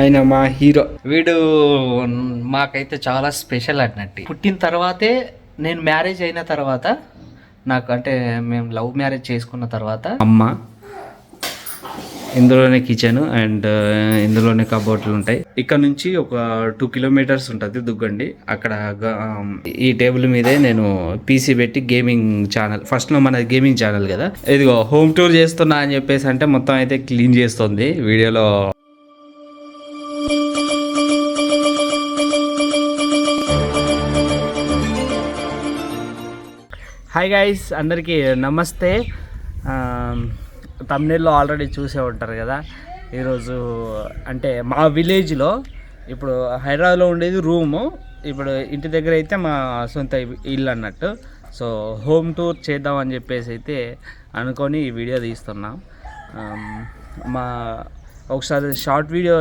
ఆయన మా హీరో వీడు మాకైతే చాలా స్పెషల్ అన్నట్టు. పుట్టిన తర్వాతే నేను మ్యారేజ్ అయిన తర్వాత నాకు అంటే మేము లవ్ మ్యారేజ్ చేసుకున్న తర్వాత అమ్మ ఇందులోనే కిచెన్ అండ్ ఇందులోనే కబోర్డ్లు ఉంటాయి. ఇక్కడ నుంచి ఒక టూ కిలోమీటర్స్ ఉంటుంది దుగ్గండి. అక్కడ ఈ టేబుల్ మీదే నేను పీసీ పెట్టి గేమింగ్ ఛానల్ ఫస్ట్లో మన గేమింగ్ ఛానల్ కదా. ఇదిగో హోమ్ టూర్ చేస్తున్నా అని చెప్పేసి అంటే మొత్తం అయితే క్లీన్ చేస్తుంది వీడియోలో. హాయ్ గైస్ అందరికీ నమస్తే. తమిళలో ఆల్రెడీ చూసే ఉంటారు కదా. ఈరోజు అంటే మా విలేజ్లో ఇప్పుడు హైదరాబాద్లో ఉండేది రూము ఇప్పుడు ఇంటి దగ్గర అయితే మా సొంత ఇల్లు అన్నట్టు. సో హోమ్ టూర్ చేద్దామని చెప్పేసి అయితే అనుకొని ఈ వీడియో తీస్తున్నాం. మా ఒకసారి షార్ట్ వీడియో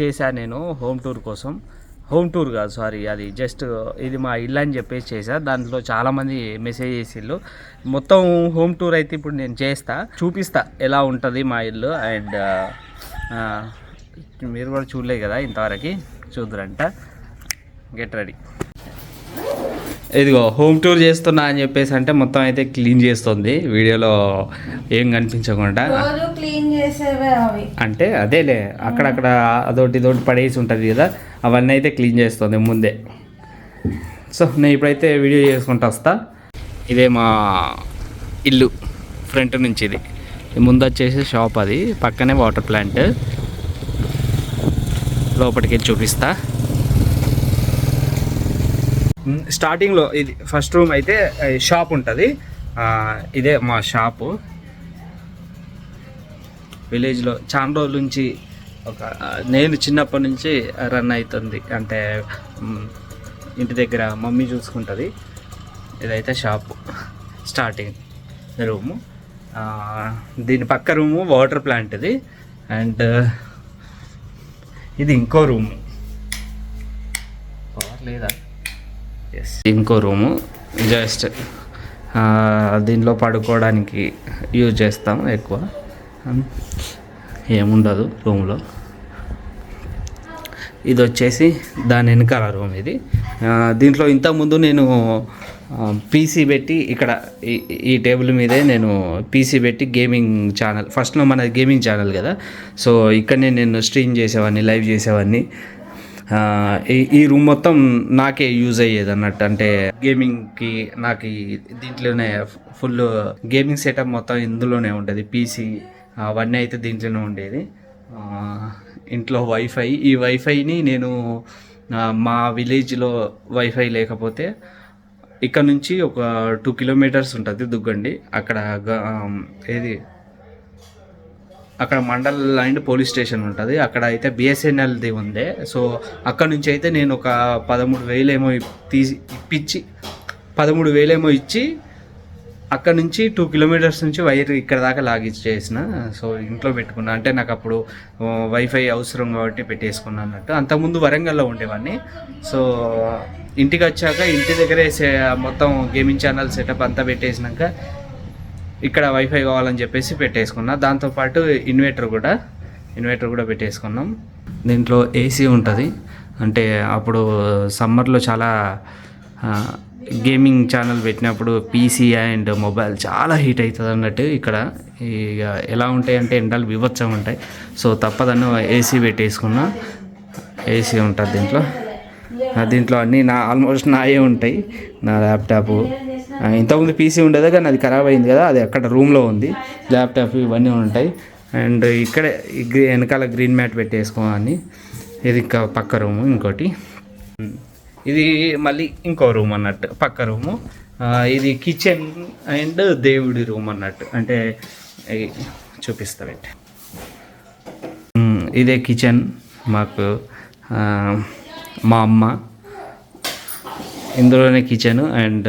చేశాను నేను హోమ్ టూర్ కోసం. హోమ్ టూర్ కాదు సారీ అది జస్ట్ ఇది మా ఇల్లు అని చెప్పేసి చేశా. దాంట్లో చాలామంది మెసేజ్ చేసిళ్ళు. మొత్తం హోమ్ టూర్ అయితే ఇప్పుడు నేను చేస్తా చూపిస్తా ఎలా ఉంటుంది మా ఇల్లు అండ్ మీరు కూడా చూడలేదు కదా ఇంతవరకు? చూద్దరంట. గెట్ రెడీ ఇదిగో హోమ్ టూర్ చేస్తున్నా అని చెప్పేసి అంటే మొత్తం అయితే క్లీన్ చేస్తుంది. వీడియోలో ఏం కనిపించకుండా. రోజు క్లీన్ చేసేవే అవి. అంటే అదేలే అక్కడక్కడ అదొకటి ఇదొకటి పడేసి ఉంటుంది కదా అవన్నీ అయితే క్లీన్ చేస్తుంది ముందే. సో నేను ఇప్పుడైతే వీడియో చేసుకుంటూ వస్తా. ఇదే మా ఇల్లు ఫ్రంట్ నుంచి ఇది. ముందు వచ్చేసి షాప్ అది పక్కనే వాటర్ ప్లాంట్ లోపలికి చూపిస్తా. స్టార్టింగ్లో ఇది ఫస్ట్ రూమ్ అయితే షాప్ ఉంటుంది. ఇదే మా షాపు విలేజ్లో చాలా రోజుల నుంచి ఒక నేను చిన్నప్పటి నుంచి రన్ అవుతుంది. అంటే ఇంటి దగ్గర మమ్మీ చూసుకుంటుంది. ఇదైతే షాపు స్టార్టింగ్ రూము దీని పక్క రూము వాటర్ ప్లాంట్ ఇది. అండ్ ఇది ఇంకో రూము పవర్ లేదా? ఇంకో రూము జస్ట్ దీనిలో పడుకోవడానికి యూజ్ చేస్తాం ఎక్కువ. ఏముండదు రూమ్లో ఇది వచ్చేసి దాని వెనకాల రూమ్ ఇది. దీంట్లో ఇంతకుముందు నేను పీసీ పెట్టి ఇక్కడ ఈ- ఈ టేబుల్ మీదే నేను పీసీ పెట్టి గేమింగ్ ఛానల్ ఫస్ట్లో మన గేమింగ్ ఛానల్ కదా. సో ఇక్కడనే నేను స్ట్రీమ్ చేసేవాడిని లైవ్ చేసేవాడిని ఈ రూమ్ మొత్తం నాకే యూజ్ అయ్యేది అన్నట్టు. అంటే గేమింగ్కి నాకు ఈ- దీంట్లోనే ఫుల్ గేమింగ్ సెటప్ మొత్తం ఇందులోనే ఉండేది. పీసీ అవన్నీ అయితే దీంట్లోనే ఉండేది. ఇంట్లో వైఫై ఈ వైఫైని నేను మా విలేజ్లో వైఫై లేకపోతే ఇక్కడ నుంచి ఒక టూ కిలోమీటర్స్ ఉంటుంది దుగ్గండి. అక్కడ ఏది? అక్కడ మండల్ అండ్ పోలీస్ స్టేషన్ ఉంటుంది. అక్కడ అయితే బిఎస్ఎన్ఎల్ది ఉంది సో అక్కడ నుంచి అయితే నేను ఒక పదమూడు వేలేమో తీసి ఇప్పించి పదమూడు వేలేమో ఇచ్చి అక్కడ నుంచి టూ కిలోమీటర్స్ నుంచి వైర్ ఇక్కడ దాకా లాగిచ్చేసిన సో ఇంట్లో పెట్టుకున్నా. అంటే నాకు అప్పుడు వైఫై అవసరం కాబట్టి పెట్టేసుకున్నాను అన్నట్టు. అంతకుముందు వరంగల్లో ఉండేవాడిని సో ఇంటికి వచ్చాక ఇంటి దగ్గరే మొత్తం గేమింగ్ ఛానల్ సెటప్ అంతా పెట్టేసినాక ఇక్కడ వైఫై కావాలని చెప్పేసి పెట్టేసుకున్నా. దాంతోపాటు ఇన్వర్టర్ కూడా ఇన్వర్టర్ కూడా పెట్టేసుకున్నాం. దీంట్లో ఏసీ ఉంటుంది. అంటే అప్పుడు సమ్మర్లో చాలా గేమింగ్ ఛానల్ పెట్టినప్పుడు పీసీ అండ్ మొబైల్ చాలా హీట్ అవుతుంది అన్నట్టు ఇక్కడ. ఇక ఎలా ఉంటాయి అంటే ఎండలు వివత్సం ఉంటాయి. సో తప్పదన్న ఏసీ పెట్టేసుకున్నా. ఏసీ ఉంటుంది దీంట్లో. దీంట్లో అన్నీ నా ఆల్మోస్ట్ నాయే ఉంటాయి. నా ల్యాప్టాప్ ఇంతకుముందు పీసీ ఉండేదా కానీ అది ఖరాబ్ అయింది కదా అది అక్కడ రూమ్లో ఉంది. ల్యాప్టాప్ ఇవన్నీ ఉంటాయి. అండ్ ఇక్కడే వెనకాల గ్రీన్ మ్యాట్ పెట్టేసుకోవాలని. ఇది ఇంకా పక్క రూము ఇంకోటి. ఇది మళ్ళీ ఇంకో రూమ్ అన్నట్టు పక్క రూము ఇది కిచెన్ అండ్ దేవుడి రూమ్ అన్నట్టు. అంటే చూపిస్తా పెట్టి. ఇదే కిచెన్ మాకు మా అమ్మ ఇందులోనే కిచెన్ అండ్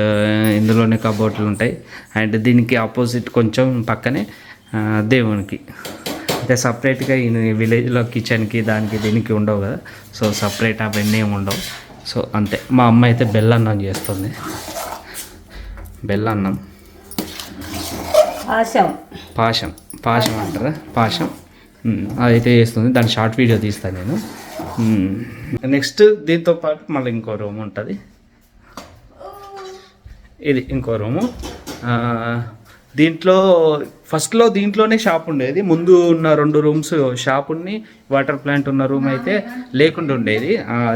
ఇందులోనే కబోర్డ్లు ఉంటాయి. అండ్ దీనికి ఆపోజిట్ కొంచెం పక్కనే దేవునికి. అంటే సపరేట్గా ఈ విలేజ్లో కిచెన్కి దానికి దీనికి ఉండవు కదా. సో సపరేట్ అవన్నీ ఉండవు. సో అంతే. మా అమ్మ అయితే బెల్లన్నం చేస్తుంది. బెల్లన్నం. ఆశం పాశం. పాశం అంటారా? పాశం. అదైతే చేస్తుంది. దాని షార్ట్ వీడియో తీస్తాను నేను. నెక్స్ట్ దీంతో పాటు మళ్ళీ ఇంకో రూమ్ ఉంటుంది. ఇది ఇంకో రూము. దీంట్లో ఫస్ట్లో దీంట్లోనే షాప్ ఉండేది. ముందు ఉన్న రెండు రూమ్స్ షాప్ ఉన్ని వాటర్ ప్లాంట్ ఉన్న రూమ్ అయితే లేకుండా ఉండేది.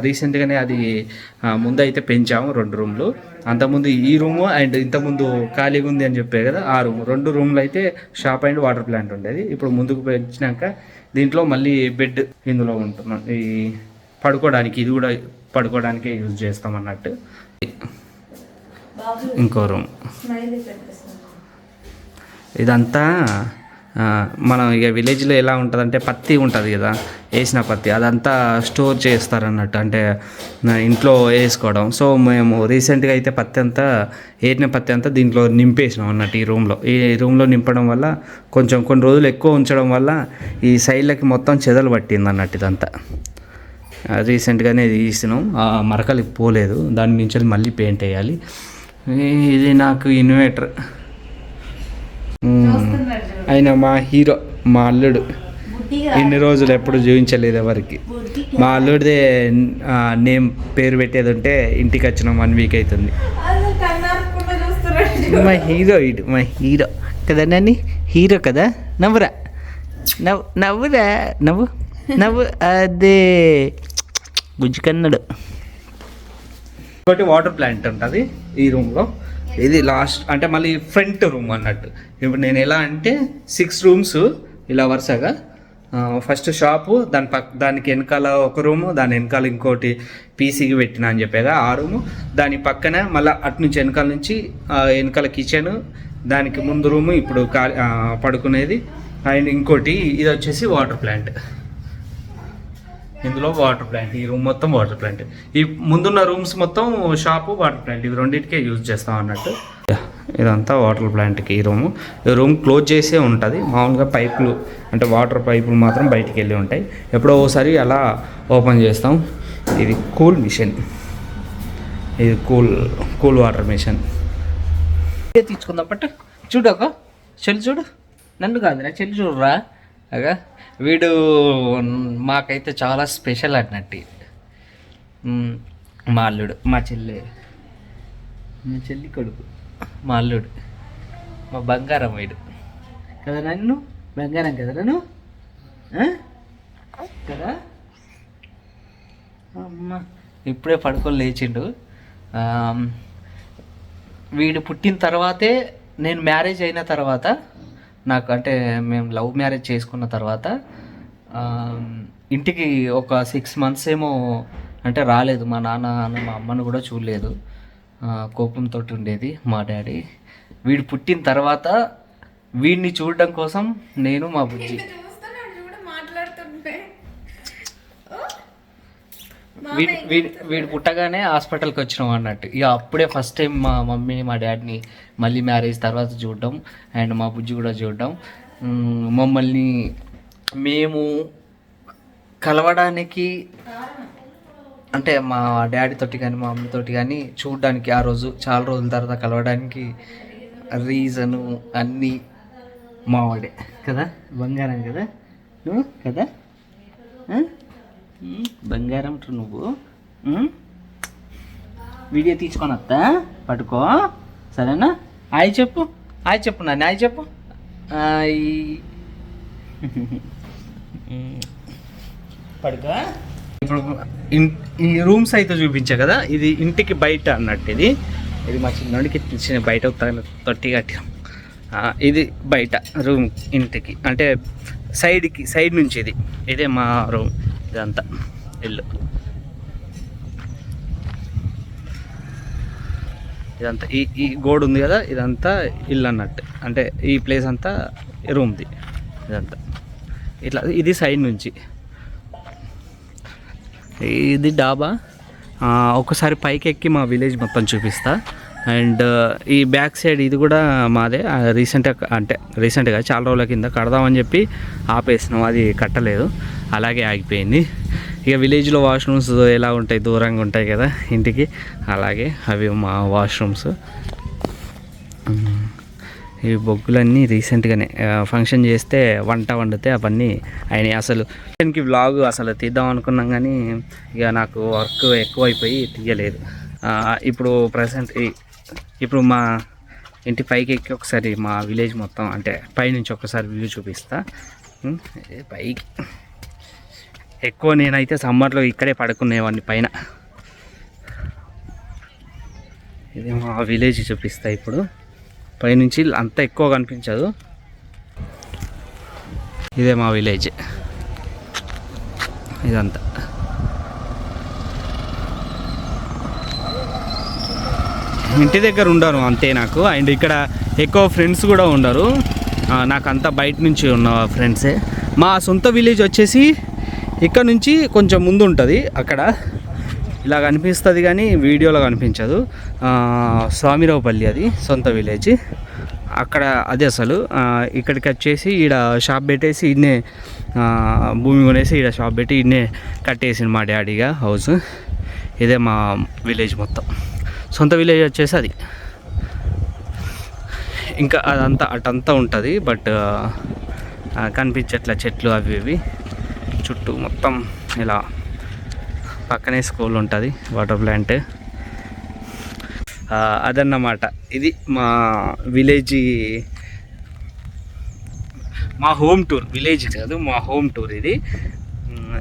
రీసెంట్గానే అది ముందైతే ముందు అయితే పెంచాము రెండు రూమ్లు అంతకుముందు ఈ రూము అండ్ ఇంతకుముందు ఖాళీగా ఉంది అని చెప్పే కదా ఆ రూమ్ రెండు రూమ్లు అయితే షాప్ అండ్ వాటర్ ప్లాంట్ ఉండేది. ఇప్పుడు ముందుకు పెంచినాక దీంట్లో మళ్ళీ బెడ్ ఇందులో ఉంటున్నాం. ఈ పడుకోవడానికి ఇది కూడా పడుకోవడానికే యూజ్ చేస్తాం అన్నట్టు. ఇంకో రూమ్. ఇదంతా మనం ఇక విలేజ్లో ఎలా ఉంటుందంటే పత్తి ఉంటుంది కదా వేసిన పత్తి అదంతా స్టోర్ చేస్తారు అన్నట్టు అంటే ఇంట్లో వేసుకోవడం. సో మేము రీసెంట్గా అయితే పత్తి అంతా ఏరిన పత్తి అంతా దీంట్లో నింపేసినాం అన్నట్టు ఈ రూమ్లో. ఈ రూమ్లో నింపడం వల్ల కొంచెం కొన్ని రోజులు ఎక్కువ ఉంచడం వల్ల ఈ సైడ్లకి మొత్తం చెదలు పట్టింది అన్నట్టు ఇదంతా. రీసెంట్గానే తీసినాం. మరకలు పోలేదు. దాని నుంచి మళ్ళీ పెయింట్ వేయాలి. ఇది నాకు ఇన్వర్టర్. ఆయన మా హీరో మా అల్లుడు ఇన్ని రోజులు ఎప్పుడు చూపించలేదు ఎవరికి. మా అల్లుడిదే నేమ్ పేరు పెట్టేది ఉంటే ఇంటికి వచ్చిన వన్ వీక్ అవుతుంది. మా హీరో ఇడు మా హీరో. కదా నన్ను హీరో కదా? నవ్వురా. నవ్వు నవ్వురా. నవ్వు. నవ్వు. అదే. గుజ్జుకన్నాడు ఇంకోటి వాటర్ ప్లాంట్ ఉంటుంది ఈ రూమ్లో ఇది లాస్ట్ అంటే మళ్ళీ ఫ్రంట్ రూమ్ అన్నట్టు. ఇప్పుడు నేను ఎలా అంటే సిక్స్ రూమ్స్ ఇలా వరుసగా ఫస్ట్ షాపు దాని పక్క దానికి వెనకాల ఒక రూము దాని వెనకాల ఇంకోటి పీసీకి పెట్టిన అని చెప్పేగా ఆ రూము దాని పక్కన మళ్ళీ అటు నుంచి వెనకాల నుంచి వెనకాల కిచెన్ దానికి ముందు రూము ఇప్పుడు ఖాళీ పడుకునేది. అండ్ ఇంకోటి ఇది వచ్చేసి వాటర్ ప్లాంట్ ఇందులో వాటర్ ప్లాంట్ ఈ రూమ్ మొత్తం వాటర్ ప్లాంట్ ఈ ముందున్న రూమ్స్ మొత్తం షాపు వాటర్ ప్లాంట్ ఇవి రెండింటికే యూజ్ చేస్తాం అన్నట్టు. ఇదంతా వాటర్ ప్లాంట్కి ఈ రూము ఈ రూమ్ క్లోజ్ చేసే ఉంటుంది. మామూలుగా పైపులు అంటే వాటర్ పైపులు మాత్రం బయటికి వెళ్ళి ఉంటాయి. ఎప్పుడో ఒకసారి అలా ఓపెన్ చేస్తాం. ఇది కూల్ మిషన్. ఇది కూల్ కూల్ వాటర్ మిషన్. తీసుకుందాం చూడు చూడక చెల్లి చూడు. నన్ను కాదురా చెల్లి చూడరా. అగా? వీడు మాకైతే చాలా స్పెషల్ అన్నట్టు మా అల్లుడు మా చెల్లి. మా చెల్లి కొడుకు. మా అల్లుడు. మా బంగారం వీడు. కదా నన్ను? బంగారం కదా నన్ను? కదా? అమ్మ. ఇప్పుడే పడుకొని లేచిండు. వీడు పుట్టిన తర్వాతే నేను మ్యారేజ్ అయిన తర్వాత నాకు అంటే మేము లవ్ మ్యారేజ్ చేసుకున్న తర్వాత ఇంటికి ఒక సిక్స్ మంత్స్ ఏమో అంటే రాలేదు. మా నాన్న మా అమ్మను కూడా చూడలేదు. కోపంతో ఉండేది మా డాడీ. వీడు పుట్టిన తర్వాత వీడిని చూడడం కోసం నేను మా బుజ్జి. వీడి వీడి వీడు పుట్టగానే హాస్పిటల్కి వచ్చినాం అన్నట్టు. ఇక అప్పుడే ఫస్ట్ టైం మా మమ్మీని మా డాడీని మళ్ళీ మ్యారేజ్ తర్వాత చూడడం అండ్ మా బుజ్జి కూడా చూడడం. మమ్మల్ని మేము కలవడానికి అంటే మా డాడీ తోటి కానీ మా మమ్మీ తోటి కానీ చూడడానికి ఆ రోజు చాలా రోజుల తర్వాత కలవడానికి రీజను అన్నీ మావాడే. కదా? బంగారం కదా? నువ్వు? కదా? బంగారం నువ్వు. వీడియో తీసుకొని వస్తా పట్టుకో. సరేనా? హాయ్ చెప్పు. హాయ్ చెప్పు నాన్న హాయ్ చెప్పు. పడుకో. ఇప్పుడు ఈ రూమ్స్ అయితే చూపించా కదా ఇది ఇంటికి బయట అన్నట్టు ఇది. ఇది మా చిన్నోడికి చిన్న బయట తొట్టి కట్టాం ఇది బయట రూమ్ ఇంటికి అంటే సైడ్కి సైడ్ నుంచి ఇది. ఇదే మా రూమ్. ఇదంతా. ఇల్లు. ఇదంతా ఈ ఈ గోడ ఉంది కదా ఇదంతా ఇల్లు అన్నట్టు. అంటే ఈ ప్లేస్ అంతా రూమ్ది. ఇదంతా. ఇట్లా ఇది సైడ్ నుంచి. ఇది డాబా. ఒకసారి పైకి ఎక్కి మా విలేజ్ మొత్తం చూపిస్తా. అండ్ uh, ఈ బ్యాక్ సైడ్ ఇది కూడా మాదే. రీసెంట్గా అంటే రీసెంట్గా చాలా రోజుల కింద కడదామని చెప్పి ఆపేసినాం. అది కట్టలేదు. అలాగే ఆగిపోయింది. ఇక విలేజ్లో వాష్రూమ్స్ ఎలా ఉంటాయి? దూరంగా ఉంటాయి కదా ఇంటికి. అలాగే అవి మా వాష్రూమ్స్. ఈ బొగ్గులన్నీ రీసెంట్గానే ఫంక్షన్ చేస్తే వంట వండితే అవన్నీ ఆయన అసలు ఫంక్షన్కి వ్లాగ్ అసలు తీద్దాం అనుకున్నాం కానీ ఇక నాకు వర్క్ ఎక్కువైపోయి తీయలేదు. ఇప్పుడు ప్రజెంట్ ఇప్పుడు మా ఇంటి పైకి ఎక్కి ఒకసారి మా విలేజ్ మొత్తం అంటే పైనుంచి ఒకసారి వ్యూ చూపిస్తా. పైకి. ఎక్కువ నేనైతే సమ్మర్లో ఇక్కడే పడుకునేవాడిని పైన. ఇది మా విలేజ్ చూపిస్తా ఇప్పుడు. పైనుంచి అంత ఎక్కువ కనిపించదు. ఇదే మా విలేజ్. ఇదంతా. ఇంటి దగ్గర ఉండరు అంతే నాకు. అండ్ ఇక్కడ ఎక్కువ ఫ్రెండ్స్ కూడా ఉండరు. నాకు అంతా బయట నుంచి ఉన్న ఫ్రెండ్సే మా సొంత విలేజ్ వచ్చేసి ఇక్కడ నుంచి కొంచెం ముందు ఉంటుంది అక్కడ ఇలా కనిపిస్తుంది కానీ వీడియోలో కనిపించదు. స్వామిరావుపల్లి అది సొంత విలేజ్ అక్కడ అదే అసలు. ఇక్కడికి వచ్చేసి ఈడ షాప్ పెట్టేసి ఇన్నే భూమి కొనేసి ఈడ షాప్ పెట్టి ఇన్నే కట్టేసింది మా డాడీగా హౌస్ ఇదే మా విలేజ్ మొత్తం. సొంత విలేజ్ వచ్చేసి అది. ఇంకా అదంతా అటంతా ఉంటుంది బట్ కనిపించేట్లా చెట్లు అవి ఇవి. చుట్టూ మొత్తం ఇలా పక్కనే స్కూల్ ఉంటుంది వాటర్ ప్లాంట్ అదన్నమాట. ఇది మా విలేజ్ మా హోమ్ టూర్ విలేజ్ కాదు మా హోమ్ టూర్ ఇది.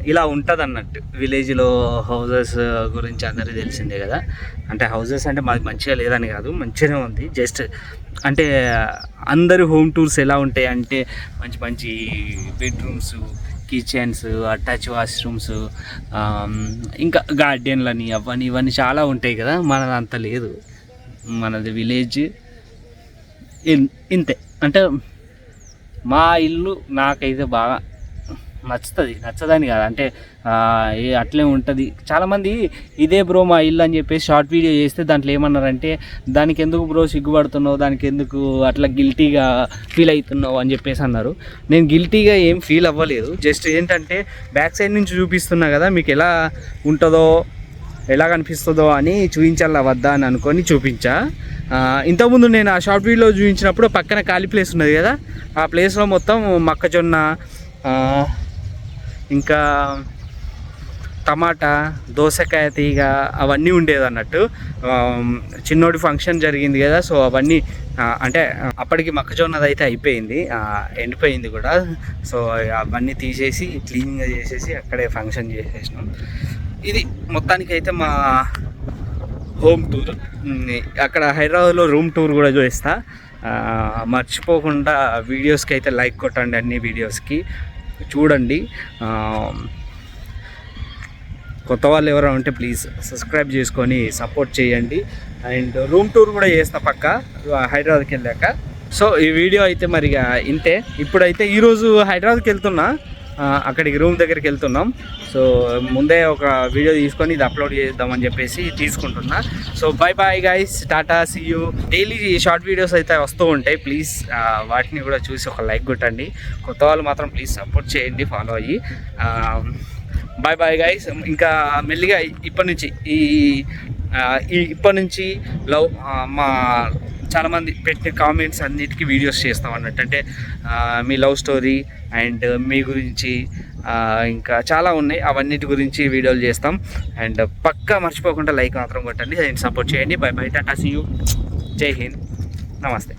ఇలా ఉంటుంది అన్నట్టు విలేజ్లో హౌజెస్ గురించి అందరికీ తెలిసిందే కదా. అంటే హౌజెస్ అంటే మాకు మంచిగా లేదని కాదు మంచిగానే ఉంది. జస్ట్ అంటే అందరి హోమ్ టూర్స్ ఎలా ఉంటాయి అంటే మంచి మంచి బెడ్రూమ్స్ కిచెన్స్ అటాచ్ వాష్రూమ్స్ ఇంకా గార్డెన్లని అవన్నీ ఇవన్నీ చాలా ఉంటాయి కదా. మనది అంత లేదు. మనది విలేజ్ ఇంతే. అంటే మా ఇల్లు నాకైతే బాగా నచ్చుతుంది నచ్చదని కాదు. అంటే ఏ అట్లే ఉంటుంది. చాలామంది ఇదే బ్రో మా ఇల్లు అని చెప్పేసి షార్ట్ వీడియో చేస్తే దాంట్లో ఏమన్నారంటే దానికి ఎందుకు బ్రో సిగ్గుపడుతున్నావు? దానికి ఎందుకు అట్లా గిల్టీగా ఫీల్ అవుతున్నావు అని చెప్పేసి అన్నారు. నేను గిల్టీగా ఏం ఫీల్ అవ్వలేదు. జస్ట్ ఏంటంటే బ్యాక్ సైడ్ నుంచి చూపిస్తున్నా కదా మీకు ఎలా ఉంటుందో ఎలా కనిపిస్తుందో అని చూపించాలా వద్దా అని అనుకొని చూపించా. ఇంతకుముందు నేను ఆ షార్ట్ వీడియోలో చూపించినప్పుడు పక్కన ఖాళీ ప్లేస్ ఉన్నది కదా ఆ ప్లేస్లో మొత్తం మొక్కజొన్న ఇంకా టమాటా దోసకాయ తీగ అవన్నీ ఉండేది అన్నట్టు. చిన్నోడి ఫంక్షన్ జరిగింది కదా సో అవన్నీ అంటే అప్పటికి మొక్కజొన్నది అయితే అయిపోయింది ఎండిపోయింది కూడా. సో అవన్నీ తీసేసి క్లీన్గా చేసేసి అక్కడే ఫంక్షన్ చేసేసినాం. ఇది మొత్తానికి అయితే మా హోమ్ టూర్. అక్కడ హైదరాబాద్లో రూమ్ టూర్ కూడా చూపిస్తా. మర్చిపోకుండా వీడియోస్కి అయితే లైక్ కొట్టండి అన్ని వీడియోస్కి. చూడండి. కొత్త వాళ్ళు ఎవరైనా ఉంటే ప్లీజ్ సబ్స్క్రైబ్ చేసుకొని సపోర్ట్ చేయండి. అండ్ రూమ్ టూర్ కూడా చేస్తా పక్క హైదరాబాద్కి వెళ్ళాక. సో ఈ వీడియో అయితే మరి ఇక ఇంతే. ఇప్పుడైతే ఈరోజు హైదరాబాద్కి వెళ్తున్నా. అక్కడికి రూమ్ దగ్గరికి వెళ్తున్నాం. సో ముందే ఒక వీడియో తీసుకొని ఇది అప్లోడ్ చేద్దామని చెప్పేసి తీసుకుంటున్నా. So bye bye guys Tata see you daily short videos అయితే వస్తూ ఉంటాయి. ప్లీజ్ వాటిని కూడా చూసి ఒక లైక్ కొట్టండి. కొత్త వాళ్ళు మాత్రం ప్లీజ్ సపోర్ట్ చేయండి ఫాలో అయ్యి. బాయ్ బాయ్ గైస్ ఇంకా మెల్లిగా ఇప్పటి నుంచి ఈ ఇప్పటి నుంచి లవ్ మా చాలామంది పెట్టిన కామెంట్స్ అన్నిటికీ వీడియోస్ చేస్తాం అన్నట్టు. అంటే మీ లవ్ స్టోరీ అండ్ మీ గురించి ఇంకా చాలా ఉన్నాయి. అవన్నిటి గురించి వీడియోలు చేస్తాం. అండ్ పక్కా మర్చిపోకుండా లైక్ మాత్రం కొట్టండి. అండ్ సపోర్ట్ చేయండి. Bye bye Tata see you జై హింద్ నమస్తే